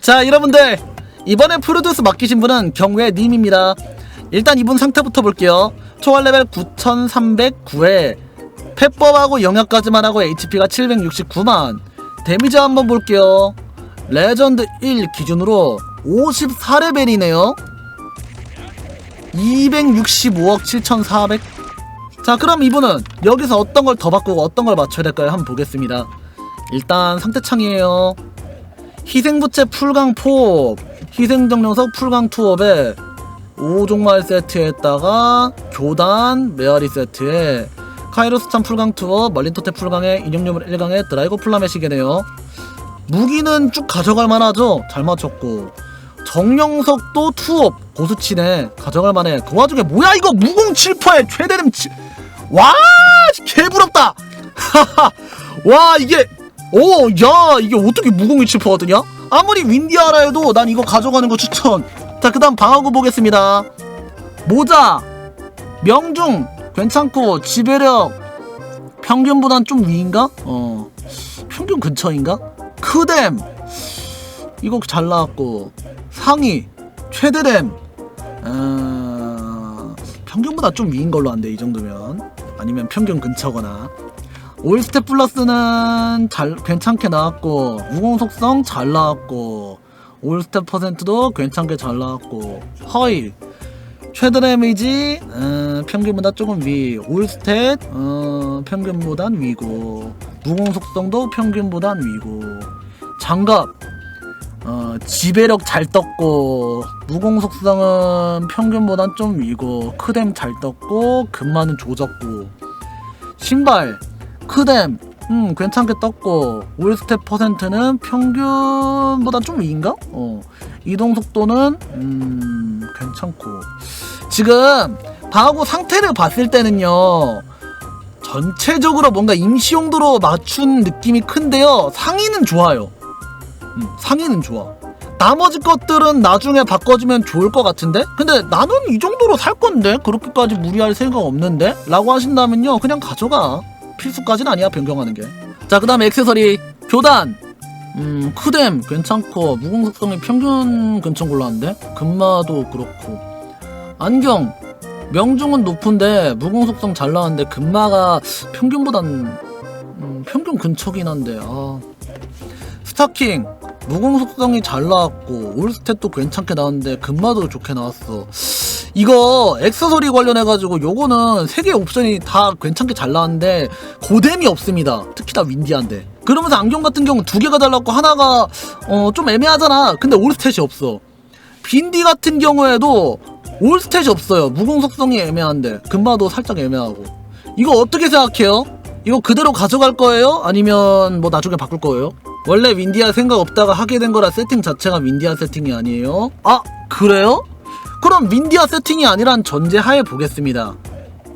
자 여러분들. 이번에 프로듀스 맡기신 분은 경외님입니다. 일단 이분 상태부터 볼게요. 초월 레벨 9309에 펫법하고 영역까지만 하고 HP가 769만. 데미지 한번 볼게요. 레전드 1 기준으로 54레벨이네요. 265억 7400 자 그럼 이분은 여기서 어떤 걸 더 바꾸고 어떤 걸 맞춰야 될까요? 한번 보겠습니다. 일단 상태창이에요 희생부채 풀강 포 희생정령석 풀강 투업에 5종말 세트에다가 교단 메아리 세트에 카이로스찬 풀강 투어 멀린토테 풀강에 인형유물 1강에 드라이고 플라메시게네요. 무기는 쭉 가져갈 만하죠? 잘 맞췄고. 정령석도 투업 고수치네 가져갈 만해. 그 와중에 뭐야 이거? 무공 7%에 최대름 치... 와 개부럽다! 와 이게 오, 야, 이게 어떻게 무공이 7%거든요? 아무리 윈디아라 해도 난 이거 가져가는 거 추천. 자, 그 다음 방어구 보겠습니다. 모자, 명중, 괜찮고, 지배력, 평균보단 좀 위인가? 어, 평균 근처인가? 크뎀, 이거 잘 나왔고, 상의, 최대뎀, 어, 평균보다 좀 위인 걸로 안 돼, 이 정도면. 아니면 평균 근처거나. 올스텝 플러스는 잘 괜찮게 나왔고 무공 속성 잘 나왔고 올스텝 퍼센트도 괜찮게 잘 나왔고 허이 최대 데미지 음, 평균보다 조금 위. 올스탯 어, 평균보단 위고 무공 속성도 평균보단 위고. 장갑 어, 지배력 잘 떴고 무공 속성은 평균보단 좀 위고 크뎀 잘 떴고 근마는 조졌고. 신발 크뎀 음 괜찮게 떴고 올스텝 퍼센트는 평균보다 좀 위인가? 어 이동 속도는 음 괜찮고 지금 방하고 상태를 봤을 때는요 전체적으로 뭔가 임시 용도로 맞춘 느낌이 큰데요 상의는 좋아요 음, 상의는 좋아 나머지 것들은 나중에 바꿔주면 좋을 것 같은데? 근데 나는 이 정도로 살 건데? 그렇게까지 무리할 생각 없는데? 라고 하신다면요 그냥 가져가 필수까지는 아니야 변경하는 게. 자 그다음에 액세서리. 교단. 음 크뎀. 괜찮고. 무공속성이 평균 근처 골랐는데? 금마도 그렇고. 안경. 명중은 높은데 무공속성 잘 나왔는데 금마가 평균보단 음, 평균 근처긴 한데 아. 스타킹 무공속성이 잘 나왔고 올스탯도 괜찮게 나왔는데 금마도 좋게 나왔어. 이거 액세서리 관련해가지고 요거는 세개 옵션이 다 괜찮게 잘 나왔는데 고뎀이 없습니다. 특히 나 윈디한데. 그러면서 안경 같은 경우는 두 개가 달랐고 하나가 어 좀 애매하잖아. 근데 올스탯이 없어. 빈디 같은 경우에도 올스탯이 없어요. 무공속성이 애매한데. 금마도 살짝 애매하고. 이거 어떻게 생각해요? 이거 그대로 가져갈 거예요? 아니면 뭐 나중에 바꿀 거예요? 원래 윈디아 생각 없다가 하게 된 거라 세팅 자체가 윈디아 세팅이 아니에요? 아 그래요? 그럼 윈디아 세팅이 아니란 전제하에 보겠습니다.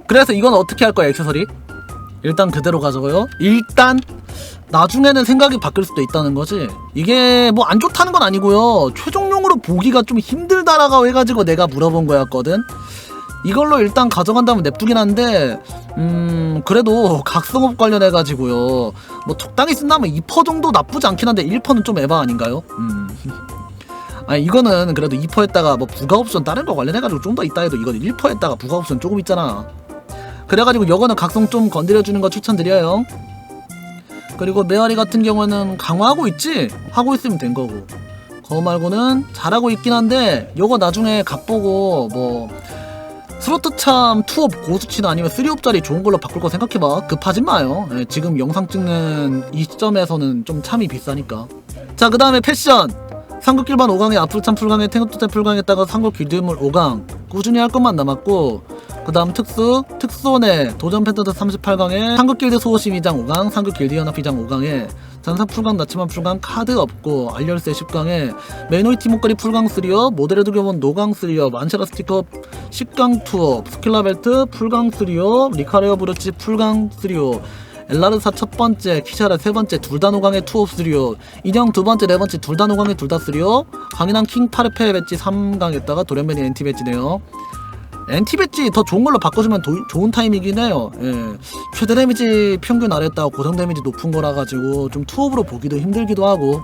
그래서 이건 어떻게 할 거야 액세서리? 일단 그대로 가져가요. 일단 나중에는 생각이 바뀔 수도 있다는 거지. 이게 뭐 안 좋다는 건 아니고요. 최종용으로 보기가 좀 힘들다라고 해가지고 내가 물어본 거였거든. 이걸로 일단 가져간다면 냅두긴 한데 음 그래도 각성업 관련해가지고요. 뭐 적당히 쓴다면 2% 정도 나쁘지 않긴 한데 1%는 좀 에바 아닌가요? 음. 아니 이거는 그래도 2%에다가 뭐 부가 옵션 다른 거 관련해가지고 좀 더 있다 해도 이건 1%에다가 부가 옵션 조금 있잖아. 그래가지고 요거는 각성 좀 건드려주는 거 추천드려요. 그리고 메아리 같은 경우는 강화하고 있지? 하고 있으면 된 거고. 그거 말고는 잘하고 있긴 한데 요거 나중에 갓보고 뭐 스로트 참 투업 고수치나 아니면 3업짜리 좋은 걸로 바꿀 거 생각해봐. 급하진 마요. 예, 지금 영상 찍는 이 시점에서는 좀 참이 비싸니까. 자 그 다음에 패션. 삼국길반 5강에 앞불참 풀강에 탱크토템 풀강에다가 삼국 길드물 5강. 꾸준히 할 것만 남았고 그 다음 특수 특수원에 도전 펜터드 38강에 삼국길드 소호심 2장 5강 삼국길드 연합 2장 5강에 전사 풀강 나치만 풀강 카드 없고 알열쇠 10강에 메노이티 목걸이 풀강 3업 모델에도 교본 노강 3업 안체라 스티커 10강 투업 스킬라 벨트 풀강 3업 리카레어 브로치 풀강 3업 엘라르사 첫 번째, 키샤라 세 번째, 둘 다 노강의 투업 스리오, 인형 두 번째, 네 번째, 둘 다 노강의 둘 다 스리오, 강인한 킹 파르페 배지 3강에다가 도련변이 엔티 배지네요. 엔티 배지 더 좋은 걸로 바꿔주면 도- 좋은 타임이긴 해요. 예. 최대 데미지 평균 아래다가 고정 데미지 높은 거라 가지고 좀 투업으로 보기도 힘들기도 하고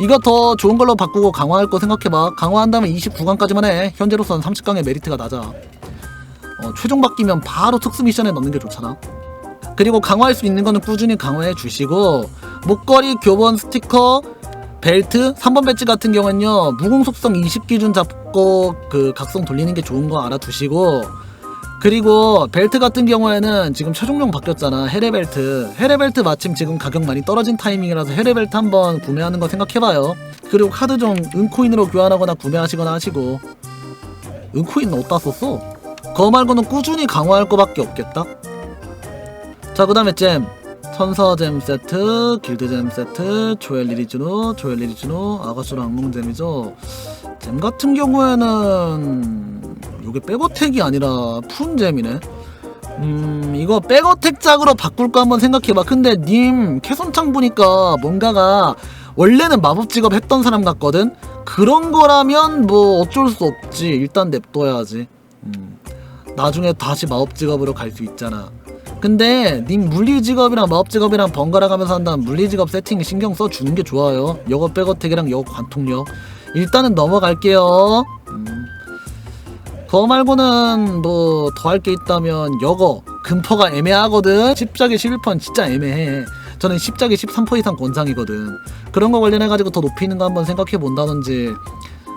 이거 더 좋은 걸로 바꾸고 강화할 거 생각해봐. 강화한다면 29강까지만 해. 현재로서는 30강의 메리트가 낮아. 어, 최종 바뀌면 바로 특수 미션에 넣는 게 좋잖아. 그리고 강화할 수 있는 거는 꾸준히 강화해 주시고 목걸이, 교본, 스티커, 벨트, 3번 배지 같은 경우는요 무공 속성 20 기준 잡고 그 각성 돌리는 게 좋은 거 알아두시고 그리고 벨트 같은 경우에는 지금 최종용 바뀌었잖아 헤레벨트. 헤레벨트 마침 지금 가격 많이 떨어진 타이밍이라서 헤레벨트 한번 구매하는 거 생각해봐요. 그리고 카드 좀 은코인으로 교환하거나 구매하시거나 하시고. 은코인 어디다 썼어? 그거 말고는 꾸준히 강화할 거 밖에 없겠다. 자, 그 다음에 잼. 천사잼 세트, 길드잼 세트, 조엘 리리즈노, 조엘 리리즈노, 아가수로 악몽잼이죠. 잼 같은 경우에는 이게 백어택이 아니라 푼잼이네. 음, 이거 백어택 짝으로 바꿀 거 한번 생각해봐. 근데 님 캐선창 보니까 뭔가가 원래는 마법 직업 했던 사람 같거든? 그런 거라면 뭐 어쩔 수 없지. 일단 냅둬야지. 음, 나중에 다시 마법 직업으로 갈 수 있잖아. 근데 님 물리 직업이랑 마법 직업이랑 번갈아 가면서 한다면 물리 직업 세팅 신경 써 주는 게 좋아요. 여거 백어택이랑 여거 관통력. 일단은 넘어갈게요. 음. 그거 말고는 뭐 더 할 게 있다면 여거 금퍼가 애매하거든. 십작에 11펀 진짜 애매해. 저는 십작에 13% 이상 권상이거든. 그런 거 관련해 가지고 더 높이는 거 한번 생각해 본다든지.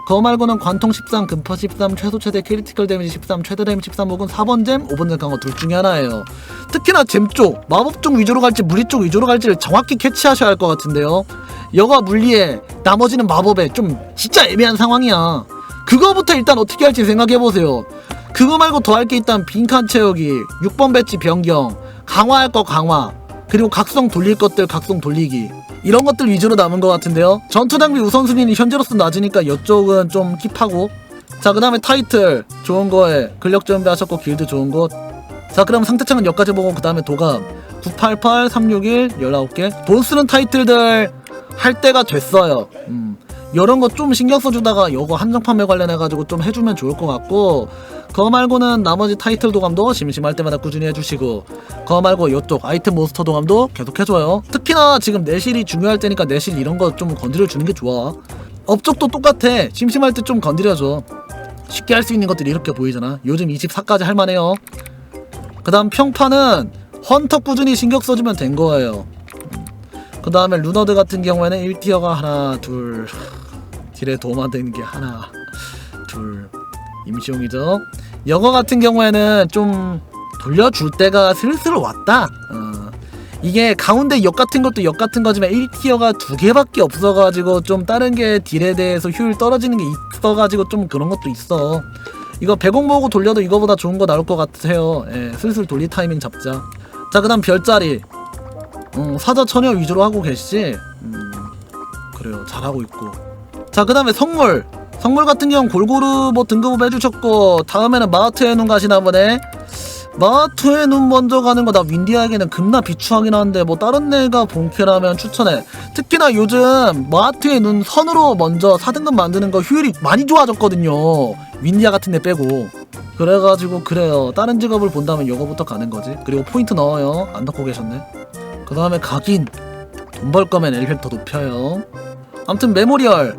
그거 말고는 관통 13, 금퍼 13, 최소 최대 크리티컬 데미지 13, 최대 데미지 13 혹은 4번 잼, 5번 잼 강화 둘 중에 하나예요. 특히나 잼 쪽, 마법 쪽 위주로 갈지 물리 쪽 위주로 갈지를 정확히 캐치하셔야 할 것 같은데요. 여가 물리에, 나머지는 마법에 좀 진짜 애매한 상황이야. 그거부터 일단 어떻게 할지 생각해보세요. 그거 말고 더 할게 있다면 빈칸 채우기, 6번 배치 변경, 강화할 거 강화, 그리고 각성 돌릴 것들 각성 돌리기. 이런 것들 위주로 남은 것 같은데요. 전투 장비 우선순위는 현재로서 낮으니까 이쪽은 좀 킵하고. 자, 그 다음에 타이틀. 좋은 거에 근력 준비하셨고, 길드 좋은 곳. 자, 그럼 상태창은 여기까지 보고, 그 다음에 도감. 988, 361, 19개. 돈 쓰는 타이틀들 할 때가 됐어요. 음. 이런 거 좀 신경 써주다가 요거 한정 판매 관련해가지고 좀 해주면 좋을 것 같고 그거 말고는 나머지 타이틀 도감도 심심할 때마다 꾸준히 해주시고 그거 말고 요쪽 아이템 몬스터 도감도 계속 해줘요. 특히나 지금 내실이 중요할 때니까 내실 이런 거 좀 건드려 주는 게 좋아. 업적도 똑같아. 심심할 때 좀 건드려줘. 쉽게 할 수 있는 것들이 이렇게 보이잖아. 요즘 24까지 할만해요. 그 다음 평판은 헌터 꾸준히 신경 써주면 된 거예요 그 다음에 루너드 같은 경우에는 1티어가 하나 둘. 딜에 도움 안 되는 게 하나 둘. 임시용이죠. 여거 같은 경우에는 좀 돌려줄 때가 슬슬 왔다. 어. 이게 가운데 역 같은 것도 역 같은 거지만 1티어가 두 개밖에 없어가지고 좀 다른 게 딜에 대해서 효율 떨어지는 게 있어가지고 좀 그런 것도 있어. 이거 100억 모으고 돌려도 이거보다 좋은 거 나올 것 같아요. 예, 슬슬 돌리 타이밍 잡자. 자 그 다음 별자리 어, 사자 처녀 위주로 하고 계시지? 음, 그래요. 잘하고 있고. 자, 그 다음에 선물. 선물 같은 경우는 골고루 뭐 등급업 해주셨고, 다음에는 마하트의 눈 가시나 보네. 마하트의 눈 먼저 가는 거 나 윈디아에게는 급나 비추하긴 한데 뭐 다른 애가 본캐라면 추천해 특히나 요즘 마하트의 눈 선으로 먼저 4등급 만드는 거 효율이 많이 좋아졌거든요 윈디아 같은 애 빼고 그래가지고 그래요 다른 직업을 본다면 요거부터 가는 거지 그리고 포인트 넣어요 안 넣고 계셨네 그 다음에 각인. 돈 벌 거면 더 높여요. 아무튼 메모리얼.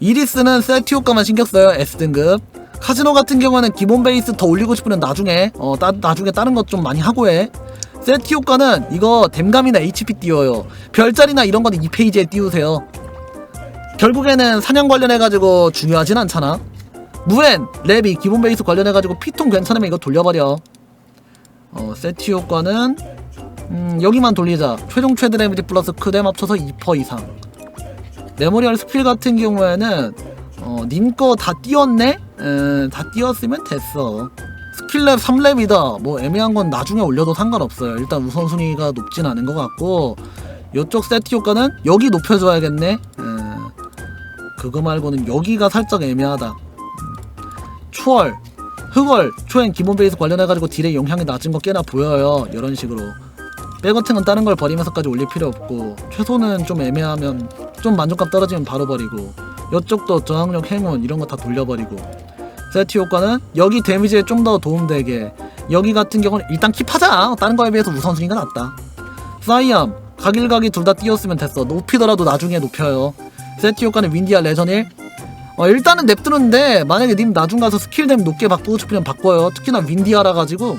이리스는 효과만 신경 써요 S등급. 카지노 같은 경우는 기본 베이스 더 올리고 싶으면 나중에 어 따, 나중에 다른 것 좀 많이 하고 해 효과는 이거 댐감이나 HP 띄워요. 별자리나 이런 거는 이 페이지에 띄우세요. 결국에는 사냥 관련해가지고 중요하진 않잖아. 무엔 랩이 기본 베이스 관련해가지고 피통 괜찮으면 이거 돌려버려. 어 세트 효과는 음, 여기만 돌리자. 최종 최대 데미지 플러스 크뎀 합쳐서 2% 이상. 메모리얼 스킬 같은 경우에는 어, 님거 다 띄웠네? 에, 다 띄웠으면 됐어. 스킬랩 3랩이다. 뭐 애매한 건 나중에 올려도 상관없어요. 일단 우선순위가 높진 않은 것 같고 이쪽 세트 효과는 여기 높여줘야겠네. 에, 그거 말고는 여기가 살짝 애매하다. 음, 초월, 흑월, 초엔 기본 베이스 관련해가지고 딜의 영향이 낮은 거 꽤나 보여요. 이런 식으로. 백어팅은 다른 걸 버리면서까지 올릴 필요 없고 최소는 좀 애매하면 좀 만족감 떨어지면 바로 버리고 이쪽도 저항력 행운 이런 거 다 돌려버리고 세트 효과는 여기 데미지에 좀 더 도움되게 여기 같은 경우는 일단 킵하자. 다른 거에 비해서 우선순위가 낫다. 사이암 각일각이 둘다 띄었으면 됐어. 높이더라도 나중에 높여요. 세트 효과는 윈디아 레전 1 어, 일단은 냅두는데 만약에 님 나중 가서 스킬 댐 높게 바꾸고 싶으면 바꿔요. 특히나 윈디아라 가지고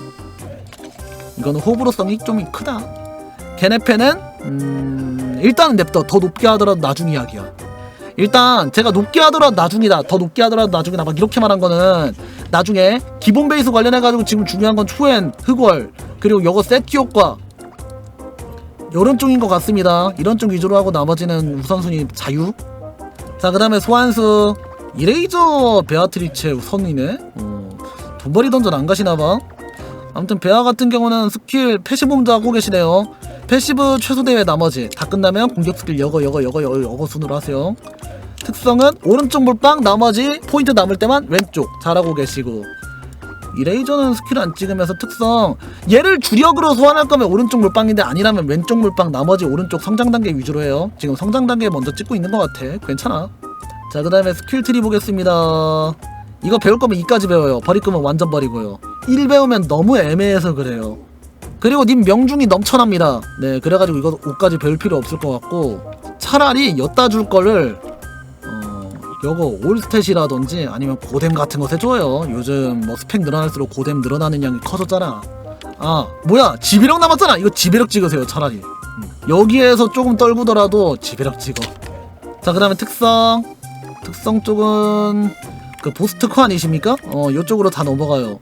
이거는 호불호성이 좀 크다. 게네페는 음, 일단은 냅둬. 더 높게 하더라도 나중 이야기야. 일단 제가 높게 하더라도 나중이다. 더 높게 하더라도 나중이다. 막 이렇게 말한 거는 나중에 기본 베이스 관련해 가지고 지금 중요한 건 초엔 흑월 그리고 요거 세트 효과. 요런 쪽인 것 같습니다. 이런 쪽 위주로 하고 나머지는 우선순위 자유. 자 그 다음에 소환수. 이레이저 베아트리체 우선이네. 어, 돈벌이 던전 안 가시나봐 아무튼 베아 같은 경우는 스킬 패시브 먼저 하고 계시네요. 패시브 최소 대회 나머지 다 끝나면 공격 스킬 여거 여거 여거 여거 여거 순으로 하세요. 특성은 오른쪽 물방 나머지 포인트 남을 때만 왼쪽 잘하고 계시고. 이 레이저는 스킬 안 찍으면서 특성 얘를 주력으로 소환할 거면 오른쪽 물방인데 아니라면 왼쪽 물방 나머지 오른쪽 성장 단계 위주로 해요. 지금 성장 단계 먼저 찍고 있는 것 같아. 괜찮아. 자 그 다음에 스킬 트리 보겠습니다 이거 배울 거면 2까지 배워요. 버릴 거면 완전 버리고요. 1 배우면 너무 애매해서 그래요. 그리고 님 명중이 넘쳐납니다. 네 그래가지고 이거 5까지 배울 필요 없을 것 같고 차라리 엿다 줄 거를 어 요거 올스탯이라든지 아니면 고뎀 같은 것 해줘요. 요즘 뭐 스펙 늘어날수록 고뎀 늘어나는 양이 커졌잖아. 아 뭐야 지배력 남았잖아. 이거 지배력 찍으세요 차라리. 음. 여기에서 조금 떨구더라도 지배력 찍어. 자 그 다음에 특성. 특성 쪽은 그 보스 특허 아니십니까? 어 요쪽으로 다 넘어가요.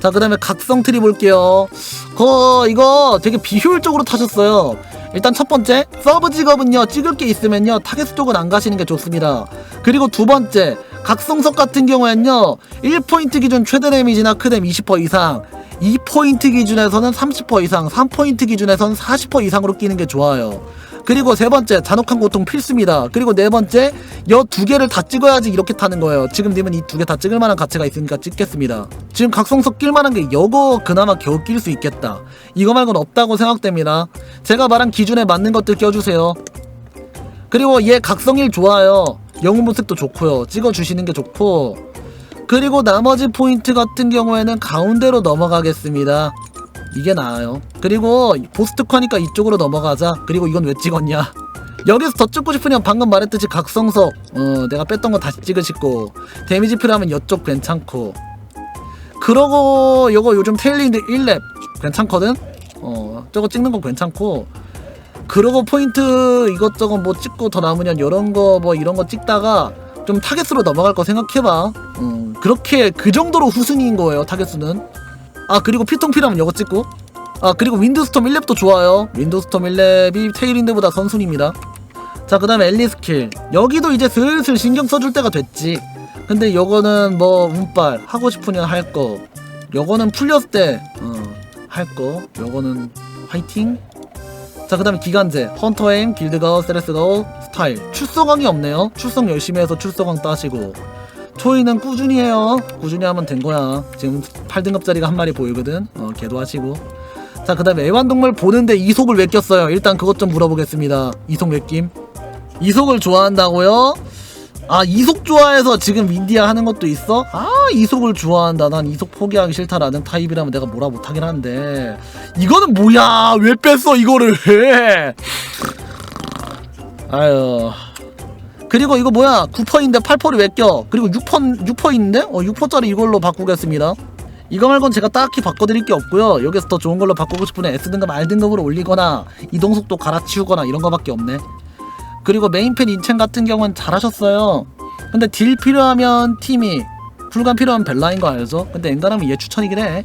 자 그 다음에 각성 트리 볼게요. 거 이거 되게 비효율적으로 타셨어요. 일단 첫 번째 서브 직업은요 찍을 게 있으면요 타겟 쪽은 안 가시는 게 좋습니다. 그리고 두 번째 각성석 같은 경우에는요 1포인트 기준 최대 데미지나 크뎀 20% 이상 2포인트 기준에서는 30% 이상 3포인트 기준에서는 40% 이상으로 끼는 게 좋아요 그리고 세 번째 잔혹한 고통 필수입니다. 그리고 네 번째 여 두 개를 다 찍어야지 이렇게 타는 거예요. 지금 님은 이 두 개 다 찍을 만한 가치가 있으니까 찍겠습니다. 지금 각성석 낄 만한 게 여거 그나마 겨우 낄 수 있겠다. 이거 말고는 없다고 생각됩니다. 제가 말한 기준에 맞는 것들 껴주세요. 그리고 얘 각성일 좋아요. 영웅 모색도 좋고요. 찍어주시는 게 좋고. 그리고 나머지 포인트 같은 경우에는 가운데로 넘어가겠습니다 이게 나아요. 그리고 보스특화니까 이쪽으로 넘어가자. 그리고 이건 왜 찍었냐? 여기서 더 찍고 싶으면 방금 말했듯이 각성석 어 내가 뺐던 거 다시 찍으시고 데미지 필요하면 이쪽 괜찮고. 그러고 요거 요즘 테일링드 1렙 괜찮거든? 어 저거 찍는 거 괜찮고. 그러고 포인트 이것저것 뭐 찍고 더 남으면 이런 거 뭐 이런 거 찍다가 좀 타겟으로 넘어갈 거 생각해봐. 음 그렇게 그 정도로 후순위인 거예요 타겟수는 아 그리고 피통 필요하면 이거 찍고. 아 그리고 윈드스톰 1렙도 좋아요. 윈드스톰 1렙이 테일인드보다 선순입니다. 자 그 다음에 엘리 스킬. 여기도 이제 슬슬 신경 써줄 때가 됐지. 근데 요거는 뭐 운빨 하고 싶으면 할거. 요거는 풀렸을 때 어, 할거. 요거는 화이팅. 자 그 다음에 기간제. 헌터엠 길드가우 세레스가우 스타일. 출석왕이 없네요. 출석 열심히 해서 출석왕 따시고 초이는 꾸준히 해요. 꾸준히 하면 된 거야. 지금 8등급짜리가 한 마리 보이거든. 어 걔도 하시고. 자 그 다음에 애완동물 보는데 이속을 왜 꼈어요. 일단 그것 좀 물어보겠습니다. 이속 몇 김? 이속을 좋아한다고요? 아 이속 좋아해서 지금 윈디아 하는 것도 있어? 아 이속을 좋아한다. 난 이속 포기하기 싫다라는 타입이라면 내가 뭐라 못하긴 한데. 이거는 뭐야? 왜 뺐어 이거를? 아유 그리고 이거 뭐야 9%인데 8%를 왜 껴? 그리고 6% 6%인데? 어 6%짜리 이걸로 바꾸겠습니다 이거 말곤 제가 딱히 바꿔드릴 게 없고요 여기서 더 좋은 걸로 바꾸고 싶으면 S등급 R등급으로 올리거나 이동속도 갈아치우거나 이런 거밖에 없네 그리고 메인팬 인첸 같은 경우는 잘하셨어요 근데 딜 필요하면 팀이 풀간 필요하면 벨라인 거 알죠? 근데 엔간하면 얘 추천이긴 해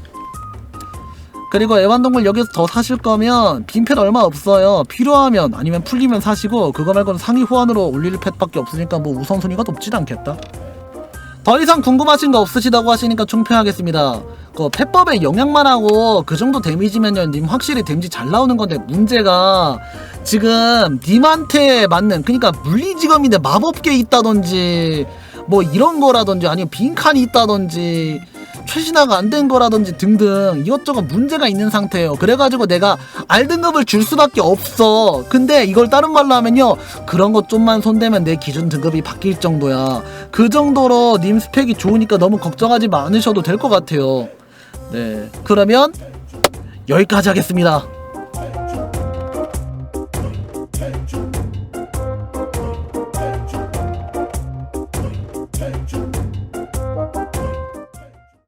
그리고 애완동물 여기서 더 사실 거면 빈펫 얼마 없어요. 필요하면 아니면 풀리면 사시고 그거 말고는 상위 호환으로 올릴 펫밖에 없으니까 뭐 우선순위가 높진 않겠다. 더 이상 궁금하신 거 없으시다고 하시니까 총평하겠습니다. 그 펫법의 영향만 하고 그 정도 데미지면요 님 확실히 데미지 잘 나오는 건데 문제가 지금 님한테 맞는 그러니까 물리지검인데 마법계 있다든지 뭐 이런 거라든지 아니면 빈칸이 있다든지 최신화가 안 된 거라든지 등등 이것저것 문제가 있는 상태예요. 그래가지고 내가 R등급을 줄 수밖에 없어. 근데 이걸 다른 말로 하면요. 그런 것 좀만 손대면 내 기준 등급이 바뀔 정도야. 그 정도로 님 스펙이 좋으니까 너무 걱정하지 않으셔도 될 것 같아요. 네. 그러면 여기까지 하겠습니다.